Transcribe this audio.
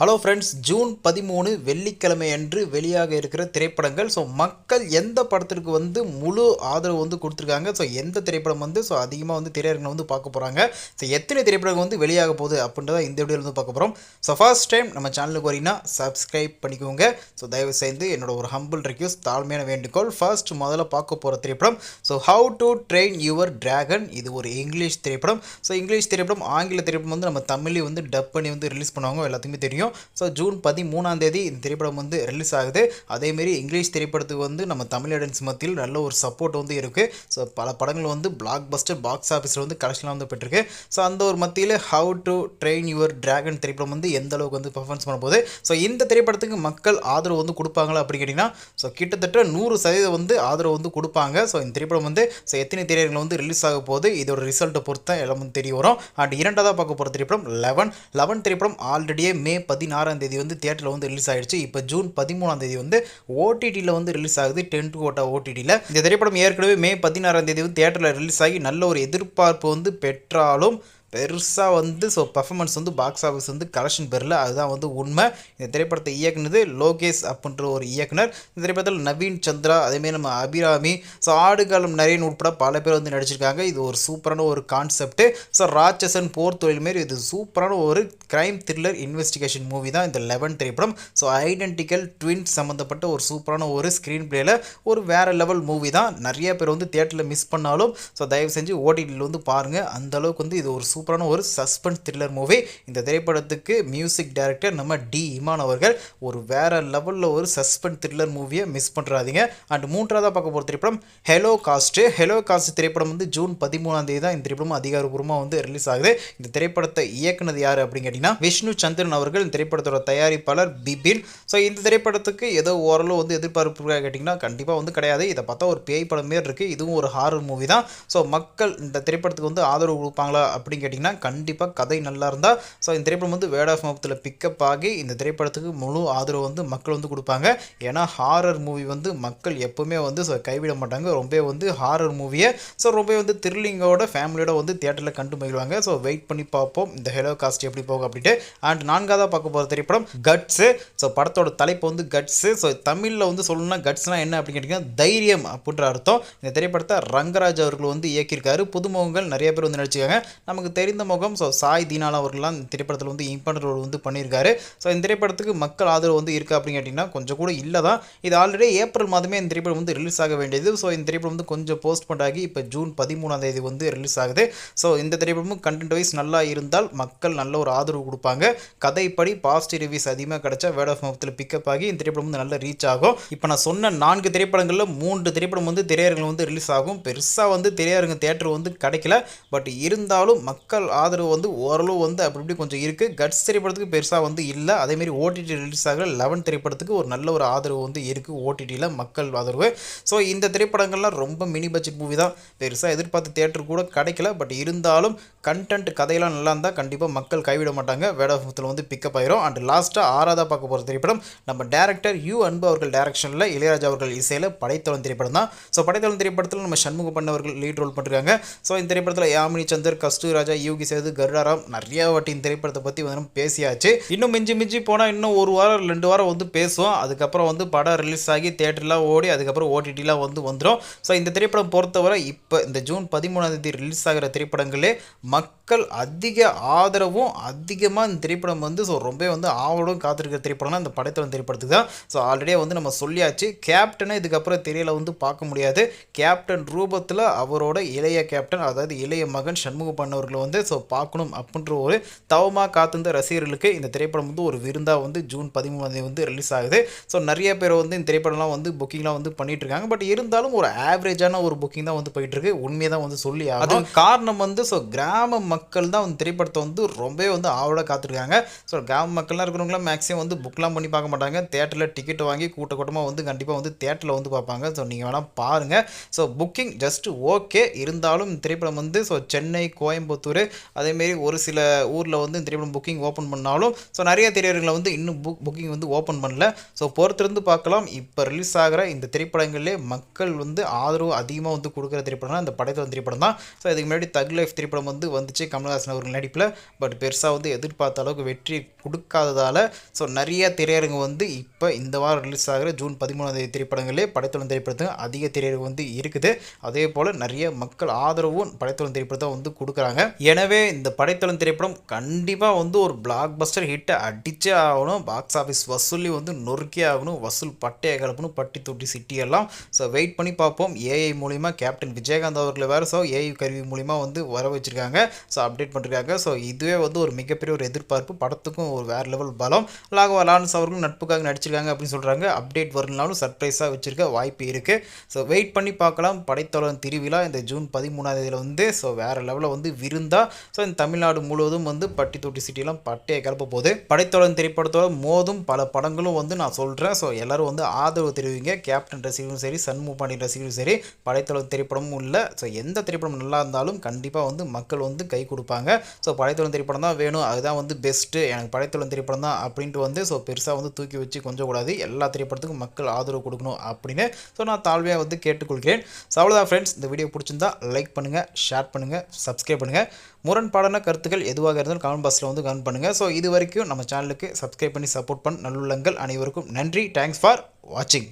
Hello friends June பதிமூணு வெள்ளிக்கிழமை அன்று வெளியாக இருக்கிற திரைப்படங்கள். ஸோ மக்கள் எந்த படத்திற்கு வந்து முழு ஆதரவு வந்து கொடுத்துருக்காங்க? ஸோ எந்த திரைப்படம் வந்து ஸோ அதிகமாக வந்து திரையரங்கில் வந்து பார்க்க போகிறாங்க ஸோ எத்தனை திரைப்படங்கள் வந்து வெளியாக போகுது அப்படின்றத இந்த வீடியோவில் வந்து பார்க்க போகிறோம் ஸோ ஃபர்ஸ்ட் டைம் நம்ம சேனலுக்கு வரீங்கன்னா சப்ஸ்கிரைப் பண்ணிக்கோங்க. ஸோ தயவு செய்து என்னோட ஒரு ஹம்பிள் ரெக்யூஸ் தாழ்மையான வேண்டுகோள். ஃபர்ஸ்ட் முதல்ல பார்க்க போகிற திரைப்படம். So how to train your dragon இது ஒரு இங்கிலீஷ் திரைப்படம். ஸோ இங்கிலீஷ் திரைப்படம் ஆங்கில திரைப்படம் வந்து நம்ம தமிழை வந்து டப் பண்ணி வந்து ரிலீஸ் பண்ணுவாங்க. எல்லாத்துக்குமே தெரியும். ஸோ ஜூன் பதிமூணாம் தேதி இந்த திரைப்படம் வந்து ரிலீஸ் ஆகுது. அதேமாரி இங்கிலீஷ் திரைப்படத்துக்கு வந்து நம்ம தமிழ் ஆடியன்ஸ் மத்தியில் நல்ல ஒரு சப்போர்ட் வந்து இருக்குது ஸோ பல படங்கள் வந்து பிளாக் பஸ்டர் பாக்ஸ் ஆஃபீஸில் வந்து கலெக்ஷன்லாம் வந்து பெற்றிருக்கு. ஸோ அந்த ஒரு மத்தியில் how to train your dragon திரைப்படம் வந்து எந்த அளவுக்கு வந்து பர்ஃபார்மன்ஸ் பண்ண போகுது? ஸோ இந்த திரைப்படத்துக்கு மக்கள் ஆதரவு வந்து கொடுப்பாங்களா அப்படி கேட்டிங்கன்னா ஸோ கிட்டத்தட்ட நூறு சதவீதம் வந்து ஆதரவு வந்து கொடுப்பாங்க. ஸோ இந்த திரைப்படம் வந்து ஸோ எத்தனை திரையரங்கில் வந்து ரிலீஸ் ஆக போது இதோட ரிசல்ட்டை பொறுத்து எல்லாம் வந்து தெரிய வரும். அண்ட் இரண்டாவதாக பார்க்க போகிற திரைப்படம் லெவன் லெவன் திரைப்படம் ஆல்ரெடியே மே பதினாறாம் தேதி வந்து தியேட்டரில் வந்து ரிலீஸ் ஆகிடுச்சு இப்போ ஜூன் பதிமூணாம் தேதி வந்து ஓடிடியில் வந்து ரிலீஸ் ஆகுது. டென் டு ஓடிடியில் இந்த திரைப்படம் ஏற்கனவே மே பதினாறாம் தேதி வந்து தியேட்டரில் ரிலீஸ் ஆகி நல்ல ஒரு எதிர்பார்ப்பு வந்து பெற்றாலும் பெருசாக வந்து ஸோ பர்ஃபார்மன்ஸ் வந்து பாக்ஸ் ஆஃபீஸ் வந்து கலெக்ஷன் பெறல. அதுதான் வந்து உண்மை. இந்த திரைப்படத்தை இயக்குனது லோகேஷ் அப்படின்ற ஒரு இயக்குனர். இந்த திரைப்படத்தில் நவீன் சந்திரா அதேமாரி நம்ம அபிராமி. ஸோ ஆடுகாலம் நரேன் உட்பட பல பேர் வந்து நடிச்சிருக்காங்க. இது ஒரு சூப்பரான ஒரு கான்செப்ட் ஸோ ராட்சசன் போர் தொழில் மாரி இது சூப்பரான ஒரு கிரைம் த்ரில்லர் இன்வெஸ்டிகேஷன் மூவி தான் இந்த லெவன் திரைப்படம். ஸோ ஐடென்டிக்கல் ட்வின்ஸ் சம்மந்தப்பட்ட ஒரு சூப்பரான ஒரு ஸ்க்ரீன் பிளேயில் ஒரு வேறு லெவல் மூவி தான். நிறைய பேர் வந்து தியேட்டரில் மிஸ் பண்ணாலும் ஸோ தயவு செஞ்சு ஓடிடியில் வந்து பாருங்கள் அந்தளவுக்கு வந்து இது ஒரு சூப்பரான ஒரு சஸ்பென்ஸ் த்ரில்லர் மூவி இந்த திரைப்படத்துக்கு மியூசிக் டைரக்டர் நம்ம டி இமான் அவர்கள் ஒரு வேற லெவலில் ஒரு சஸ்பென்ஸ் த்ரில்லர் மூவியை மிஸ் பண்ணுறாதீங்க அண்ட் மூன்றாவதாக பார்க்க போகிற திரைப்படம் ஹெலோ காஸ்ட்டு ஹெலோ காஸ்ட் திரைப்படம் வந்து ஜூன் பதிமூணாம் தேதி தான் இந்த திரைப்படம் அதிகாரப்பூர்வமாக வந்து ரிலீஸ் ஆகுது. இந்த திரைப்படத்தை இயக்குனது யார் அப்படின்னு கேட்டிங்கன்னா விஷ்ணு சந்திரன் அவர்கள் இந்த திரைப்படத்தோட தயாரிப்பாளர் பிபின். ஸோ இந்த திரைப்படத்துக்கு ஏதோ ஓரளவு வந்து எதிர்பார்ப்பு கேட்டிங்கன்னா கண்டிப்பாக வந்து கிடையாது. இதை பார்த்தா ஒரு பேய் படம் மாரி இருக்குது இதுவும் ஒரு ஹாரர் மூவி தான். ஸோ மக்கள் இந்த திரைப்படத்துக்கு வந்து ஆதரவு கொடுப்பாங்களா அப்படின்னு கேட்டிங்கன்னா கண்டிப்பாக கதை நல்லா இருந்தால் ஸோ இந்த திரைப்படம் வந்து வேர்ட் ஆஃப் மவுத்தில் பிக்கப் ஆகி இந்த திரைப்படத்துக்கு முழு ஆதரவு வந்து மக்கள் வந்து கொடுப்பாங்க. ஏன்னா ஹாரர் மூவி வந்து மக்கள் எப்போவுமே வந்து ஸோ கைவிட மாட்டாங்க. ரொம்ப வந்து ஹாரர் மூவியை ஸோ ரொம்ப வந்து த்ரில்லிங்கோட ஃபேமிலியோட வந்து தியேட்டரில் கண்டு மகிழ்வாங்க. ஸோ வெயிட் பண்ணி பார்ப்போம். இந்த ஹெலோ காஸ்ட் எப்படி போகும் அப்படின்ட்டு. அண்ட் நான்காவதாக பார்க்க போகிற திரைப்படம் கட்ஸு ஸோ படத்தோட தலைப்பு வந்து கட்ஸு ஸோ தமிழில் வந்து சொல்லணும்னா கட்ஸ்னால் என்ன அப்படின்னு கேட்டிங்கன்னா தைரியம் அப்படின்ற அர்த்தம். இந்த திரைப்படத்தை ரங்கராஜ் அவர்கள் வந்து இயக்கியிருக்காரு. புதுமுகங்கள் நிறைய பேர் வந்து நடிச்சிருக்காங்க. நமக்கு தெரிந்த முகம் ஸோ சாய் தீனாலா அவர்கள்லாம் இந்த திரைப்படத்தில் வந்து இம்பார்ட்டன்ட் ரோல் வந்து பண்ணியிருக்காரு. ஸோ இந்த திரைப்படத்துக்கு மக்கள் ஆதரவு வந்து இருக்கா அப்படின்னு கேட்டிங்கன்னா கொஞ்சம் கூட இல்லை தான். இது ஆல்ரெடி ஏப்ரல் மாதமே இந்த திரைப்படம் வந்து ரிலீஸ் ஆக வேண்டியது. ஸோ இந்த திரைப்படம் வந்து கொஞ்சம் போஸ்ட் ஆகி இப்போ ஜூன் பதிமூணாம் தேதி வந்து ரிலீஸ் ஆகுது. ஸோ இந்த திரைப்படமும் கண்டென்ட் வைஸ் நல்லா இருந்தால் மக்கள் நல்ல ஒரு ஆதரவு கொடுப்பாங்க. கதைப்படி பாசிட்டிவ் ரிவ்யூஸ் அதிகமாக கிடைச்சா வேர்ட் ஆஃப் மவுத்தில் பிக்கப் ஆகி இந்த திரைப்படம் வந்து நல்லா ரீச் ஆகும். இப்போ நான் சொன்ன நான்கு திரைப்படங்களில் மூன்று திரைப்படம் வந்து திரையரங்கில் வந்து ரிலீஸ் ஆகும். பெருசாக வந்து திரையரங்கு தேட்டர் வந்து கிடைக்கல. பட் இருந்தாலும் மக்கள் மக்கள் ஆதரவு வந்து ஓரளவு வந்து அப்படி இப்படி கொஞ்சம் இருக்குது கட்ஸ் திரைப்படத்துக்கு பெருசாக வந்து இல்லை. அதேமாரி ஓடிடி ரிலீஸ் ஆகிற லெவன் திரைப்படத்துக்கு ஒரு நல்ல ஒரு ஆதரவு வந்து இருக்குது ஓடிடியில் மக்கள் ஆதரவு. ஸோ இந்த திரைப்படங்கள்லாம் ரொம்ப மினி பட்ஜெட் மூவி தான். பெருசாக எதிர்பார்த்த தேட்டர் கூட கிடைக்கல. பட் இருந்தாலும் கண்டென்ட் கதையெல்லாம் நல்லா இருந்தால் கண்டிப்பாக மக்கள் கைவிட மாட்டாங்க. வேட வந்து பிக்கப் ஆயிரும். அண்ட் லாஸ்ட்டாக ஆறாவதாக பார்க்க போகிற திரைப்படம் நம்ம டேரக்டர் யூ அன்பு அவர்கள் டேரக்ஷனில் இளையராஜா அவர்கள் இசையில் படைத்தளம் திரைப்படம் தான். ஸோ படைத்தளம் திரைப்படத்தில் நம்ம சண்முக பண்ணவர்கள் லீட் ரோல் பண்ணிருக்காங்க ஸோ இந்த திரைப்படத்தில் யாமினி சந்தர் கஸ்தூராஜா யோகி சேது கருடாராம் நிறைய வாட்டி இந்த திரைப்படத்தை பற்றி வந்து பேசியாச்சு. இன்னும் மிஞ்சி மிஞ்சி போனால் இன்னும் ஒரு வாரம் ரெண்டு வாரம் வந்து பேசுவோம். அதுக்கப்புறம் வந்து படம் ரிலீஸ் ஆகி தேட்டர்லாம் ஓடி அதுக்கப்புறம் ஓடிடிலாம் வந்து வந்துடும் ஸோ இந்த திரைப்படம் பொறுத்தவரை இப்போ இந்த ஜூன் பதிமூணாம் தேதி ரிலீஸ் ஆகிற திரைப்படங்களே மக் மக்கள் அதிக ஆதரவும் அதிகமாக இந்த திரைப்படம் வந்து ஸோ ரொம்ப வந்து ஆவலும் காத்திருக்கிற திரைப்படம்னா இந்த வந்து திரைப்படத்துக்கு தான். ஸோ ஆல்ரெடி வந்து நம்ம சொல்லியாச்சு. கேப்டனை இதுக்கப்புறம் தெரியல வந்து பார்க்க முடியாது. கேப்டன் ரூபத்தில் அவரோட இளைய கேப்டன் அதாவது இளைய மகன் சண்முக பண்ணவர்களை வந்து ஸோ பார்க்கணும் அப்படின்ற ஒரு தவமாக காத்திருந்த ரசிகர்களுக்கு இந்த திரைப்படம் வந்து ஒரு விருந்தாக வந்து ஜூன் பதிமூணாம் தேதி வந்து ரிலீஸ் ஆகுது. ஸோ நிறைய பேர் வந்து இந்த திரைப்படம்லாம் வந்து புக்கிங்லாம் வந்து பண்ணிட்டு இருக்காங்க. பட் இருந்தாலும் ஒரு ஆவரேஜான ஒரு புக்கிங் தான் வந்து போயிட்டு இருக்கு. உண்மையை தான் வந்து சொல்லி ஆகும் காரணம் வந்து ஸோ கிராம மக்கள் தான் வந்து திரைப்படத்தை வந்து ரொம்பவே வந்து ஆவலாக காத்திருக்காங்க. ஸோ கிராம மக்கள்லாம் இருக்கிறவங்களாம் மேக்ஸிமம் வந்து புக்லாம் பண்ணி பார்க்க மாட்டாங்க. தேட்டரில் டிக்கெட் வாங்கி கூட்ட கூட்டமாக வந்து கண்டிப்பாக வந்து தேட்டரில் வந்து பார்ப்பாங்க. ஸோ நீங்கள் வேணால் பாருங்கள் ஸோ புக்கிங் ஜஸ்ட் ஓகே இருந்தாலும் இந்த திரைப்படம் வந்து ஸோ சென்னை கோயம்புத்தூர் அதேமாரி ஒரு சில ஊரில் வந்து திரைப்படம் புக்கிங் ஓப்பன் பண்ணாலும் ஸோ நிறைய திரையரங்களை வந்து இன்னும் புக் புக்கிங் வந்து ஓப்பன் பண்ணல. ஸோ பொறுத்திருந்து பார்க்கலாம். இப்போ ரிலீஸ் ஆகிற இந்த திரைப்படங்களிலே மக்கள் வந்து ஆதரவு அதிகமாக வந்து கொடுக்குற திரைப்படம்னா இந்த படைத்தல் திரைப்படம் தான் ஸோ இதுக்கு முன்னாடி தக் லைஃப் திரைப்படம் வந்து வந்துச்சு. கமல்ஹாசன் அவர்கள் நடிப்பில் பட் பெருசாக வந்து எதிர்பார்த்த அளவுக்கு வெற்றி கொடுக்காததால் ஸோ நிறைய திரையரங்கு வந்து இப்போ இந்த வாரம் ரிலீஸ் ஆகிற ஜூன் பதிமூணாம் தேதி திரைப்படங்களே படைத்தளம் திரைப்படத்துக்கு அதிக திரையரங்கு வந்து இருக்குது. அதே போல் நிறைய மக்கள் ஆதரவும் படைத்தளம் திரைப்படத்தை வந்து கொடுக்குறாங்க. எனவே இந்த படைத்தளம் திரைப்படம் கண்டிப்பாக வந்து ஒரு பிளாக் பஸ்டர் ஹிட்டை அடிச்சே ஆகணும். பாக்ஸ் ஆஃபீஸ் வசூலி வந்து நொறுக்கே ஆகணும். வசூல் பட்டையை கலப்பணும். பட்டி தொட்டி சிட்டி எல்லாம். ஸோ வெயிட் பண்ணி பார்ப்போம். ஏஐ மூலிமா கேப்டன் விஜயகாந்த் அவர்களை வேறு ஸோ ஏஐ கருவி மூலிமா வந்து வர வச்சிருக்காங்க. ஸோ அப்டேட் பண்ணிருக்காங்க. ஸோ இதுவே வந்து ஒரு மிகப்பெரிய ஒரு எதிர்பார்ப்பு. படத்துக்கும் ஒரு வேறு லெவல் பலம். லாகவா லாரன்ஸ் அவர்களும் நட்புக்காக நடிச்சிருக்காங்க அப்படின்னு சொல்கிறாங்க அப்டேட் வரலனாலும் சர்ப்ரைஸாக வச்சிருக்க வாய்ப்பு இருக்குது ஸோ வெயிட் பண்ணி பார்க்கலாம். படைத்தளம் திருவிழா இந்த ஜூன் பதிமூணாம் தேதியில் வந்து. ஸோ வேறு லெவலில் வந்து விருந்தா. ஸோ இந்த தமிழ்நாடு முழுவதும் வந்து பட்டி தொட்டி சிட்டிலாம் பட்டையை கிளப்ப போகுது. படைத்தளம் திரைப்படத்தோட மோதும் பல படங்களும் வந்து நான் சொல்கிறேன் ஸோ எல்லாரும் வந்து ஆதரவு தெரிவிங்க. கேப்டன் ரசிகரும் சரி சண்முக பாண்டியன் ரசிகரும் சரி படைத்தளம் திரைப்படமும் இல்லை. ஸோ எந்த திரைப்படம் நல்லா இருந்தாலும் கண்டிப்பாக வந்து மக்கள் வந்து கை கொடுப்பாங்க. ஸோ படைத்தொழில் திரைப்படம் தான் வேணும். அதுதான் வந்து பெஸ்ட்டு எனக்கு படைத்தளம் திரைப்படம் தான் அப்படின்ட்டு வந்து ஸோ பெருசாக வந்து தூக்கி வச்சு கொஞ்சம் கூடாது எல்லா திரைப்படத்துக்கும் மக்கள் ஆதரவு கொடுக்கணும் அப்படின்னு. ஸோ நான் தாழ்வையாக வந்து கேட்டுக்கொள்கிறேன். ஸோ அவ்வளோதான் ஃப்ரெண்ட்ஸ் இந்த வீடியோ பிடிச்சிருந்தா லைக் பண்ணுங்கள் ஷேர் பண்ணுங்கள் சப்ஸ்கிரைப் பண்ணுங்கள் முரண்பாடான கருத்துக்கள் எதுவாக இருந்தாலும் கமெண்ட் பாக்ஸில் வந்து கமெண்ட் பண்ணுங்கள் ஸோ இது வரைக்கும் நம்ம சேனலுக்கு சப்ஸ்கிரைப் பண்ணி சப்போர்ட் பண்ண நல்லுள்ளங்கள் அனைவருக்கும் நன்றி. தேங்க்ஸ் ஃபார் வாட்சிங்